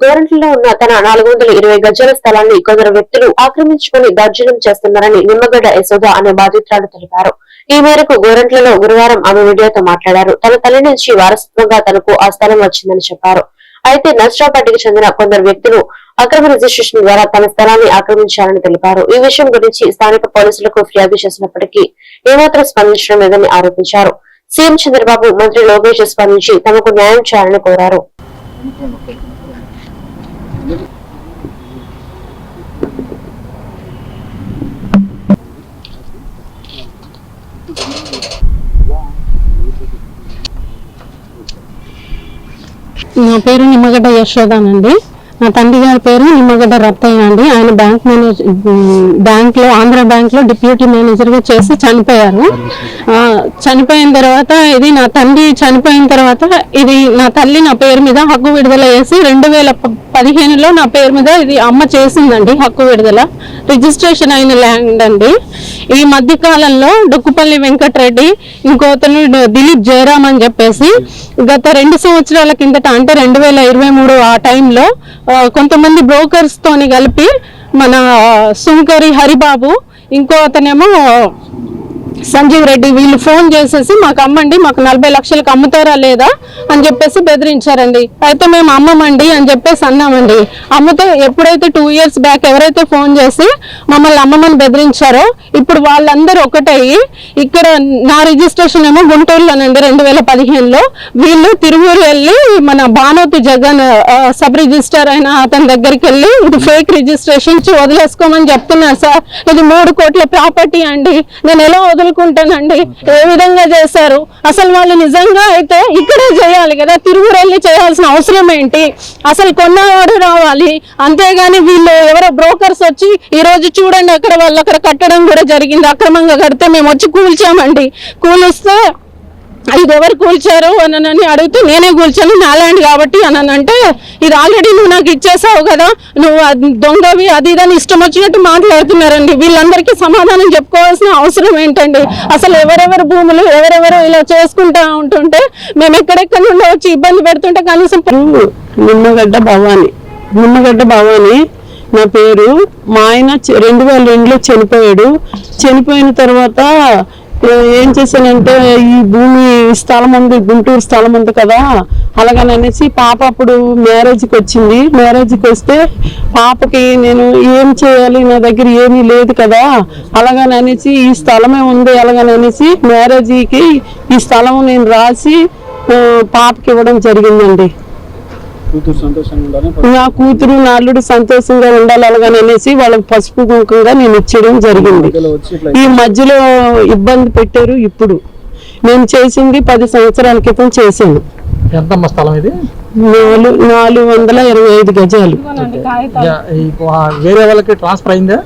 గోరంట్లో ఉన్న తన నాలుగు వందల ఇరవై గజాల స్థలాన్ని కొందరు వ్యక్తులు ఆక్రమించుకుని దర్జనం చేస్తున్నారని నిమ్మగడ్డ యశోద అనే బాధితురాలు తెలిపారు. ఈ మేరకు గోరంట్లలో గురువారం ఆమె మీడియాతో మాట్లాడారు. తన తల్లి నుంచి వారసత్వంగా తనకు ఆ స్థలం వచ్చిందని చెప్పారు. అయితే నర్సరావుపేటకి చెందిన కొందరు వ్యక్తులు అక్రమ రిజిస్ట్రేషన్ ద్వారా తన స్థలాన్ని ఆక్రమించారని తెలిపారు. ఈ విషయం గురించి స్థానిక పోలీసులకు ఫిర్యాదు చేసినప్పటికీ ఏమాత్రం స్పందించడం లేదని ఆరోపించారు. సీఎం చంద్రబాబు మంత్రి లోకేష్ స్పందించి తమకు న్యాయం చేయాలని కోరారు. నా పేరు నిమ్మగడ్డ యశోదానండి. నా తండ్రి గారి పేరు నిమ్మగడ్డ రత్తయ్య అండి. ఆయన బ్యాంక్ మేనేజర్ బ్యాంక్లో ఆంధ్ర బ్యాంక్లో డిప్యూటీ మేనేజర్గా చేసి చనిపోయారు. చనిపోయిన తర్వాత ఇది నా తండ్రి చనిపోయిన తర్వాత ఇది నా తల్లి నా పేరు మీద హక్కు విడుదల చేసి రెండు వేల ప- పదిహేనులో నా పేరు మీద ఇది అమ్మ చేసిందండి హక్కు విడుదల. రిజిస్ట్రేషన్ అయిన ల్యాండ్ అండి. ఈ మధ్య కాలంలో డొక్కుపల్లి వెంకటరెడ్డి ఇంకోతను దిలీప్ జయరామ్ అని చెప్పేసి గత రెండు సంవత్సరాల కిందట అంటే రెండు వేల ఇరవై మూడు ఆ టైంలో కొంతమంది బ్రోకర్స్ తోని కలిపి మన సుంకరి హరిబాబు ఇంకో అతనేమో సంజీవ్ రెడ్డి వీళ్ళు ఫోన్ చేసేసి మాకు అమ్మండి మాకు నలభై లక్షలకు అమ్ముతారా లేదా అని చెప్పేసి బెదిరించారండి. అయితే మేము అమ్మమండి అని చెప్పేసి అన్నామండి. అమ్ముతే ఎప్పుడైతే టూ ఇయర్స్ బ్యాక్ ఎవరైతే ఫోన్ చేసి మమ్మల్ని అమ్మమని బెదిరించారో ఇప్పుడు వాళ్ళందరూ ఒకటయ్యి ఇక్కడ నా రిజిస్ట్రేషన్ ఏమో గుంటూరులోనండి రెండు వేల పదిహేనులో. వీళ్ళు తిరువూరు వెళ్ళి మన భానోతి జగన్ సబ్ రిజిస్టర్ అయిన అతని దగ్గరికి వెళ్ళి ఇది ఫేక్ రిజిస్ట్రేషన్ వదిలేసుకోమని చెప్తున్నారు సార్. ఇది మూడు కోట్ల ప్రాపర్టీ అండి. నేను ఎలా వదులుకుంటానండి ఏ విధంగా చేశారు? అసలు వాళ్ళు నిజంగా అయితే ఇక్కడే చేయాలి కదా తిరుగురెళ్ళి చేయాల్సిన అవసరం ఏంటి? అసలు కొన్నవాడు రావాలి. అంతేగాని వీళ్ళు ఎవరో బ్రోకర్స్ వచ్చి ఈ రోజు చూడండి అక్కడ వాళ్ళు అక్కడ కట్టడం కూడా జరిగింది. అక్రమంగా కడితే మేము వచ్చి కూల్చామండి. కూలిస్తే ఇది ఎవరు కూల్చారు అని అని అడిగితే నేనే కూల్చాను నా ల్యాండ్ కాబట్టి అని అంటే ఇది ఆల్రెడీ నువ్వు నాకు ఇచ్చేసావు కదా నువ్వు అది దొంగవి అది ఇదని ఇష్టం వచ్చినట్టు మాట్లాడుతున్నారండి. వీళ్ళందరికీ సమాధానం చెప్పుకోవాల్సిన అవసరం ఏంటండి? అసలు ఎవరెవరు భూములు ఎవరెవరు ఇలా చేసుకుంటా ఉంటుంటే మేము ఎక్కడెక్కడ నుండి వచ్చి ఇబ్బంది పెడుతుంటే కనీసం నిమ్మగడ్డ భవాని నిమ్మగడ్డ భవాని నా పేరు మా ఆయన రెండు వేల రెండులో చనిపోయాడు. చనిపోయిన తర్వాత ఏం చేశానంటే ఈ భూమి స్థలం ఉంది గుంటూరు స్థలం ఉంది కదా అలాగని అనేసి పాప అప్పుడు మ్యారేజ్కి వచ్చింది. మ్యారేజ్కి వస్తే పాపకి నేను ఏం చేయాలి నా దగ్గర ఏమీ లేదు కదా అలాగని అనేసి ఈ స్థలమే ఉంది అలాగని అనేసి మ్యారేజ్కి ఈ స్థలం నేను రాసి పాపకి ఇవ్వడం జరిగిందండి. నా కూతురు నా అల్లుడు సంతోషంగా ఉండాలి అలాగని అనేసి వాళ్ళకి పసుపు కుంకుమగా నేను ఇచ్చడం జరిగింది. ఈ మధ్యలో ఇబ్బంది పెట్టారు ఇప్పుడు. నేను చేసింది పది సంవత్సరాల క్రితం చేశాను. ఎంతమ్మ స్థలం ఇది? నాలుగు నాలుగు వందల ఇరవై ఐదు గజాలు. యా, ఈ వా- వేరే వాళ్ళకి ట్రాన్స్ఫర్ అయిందా?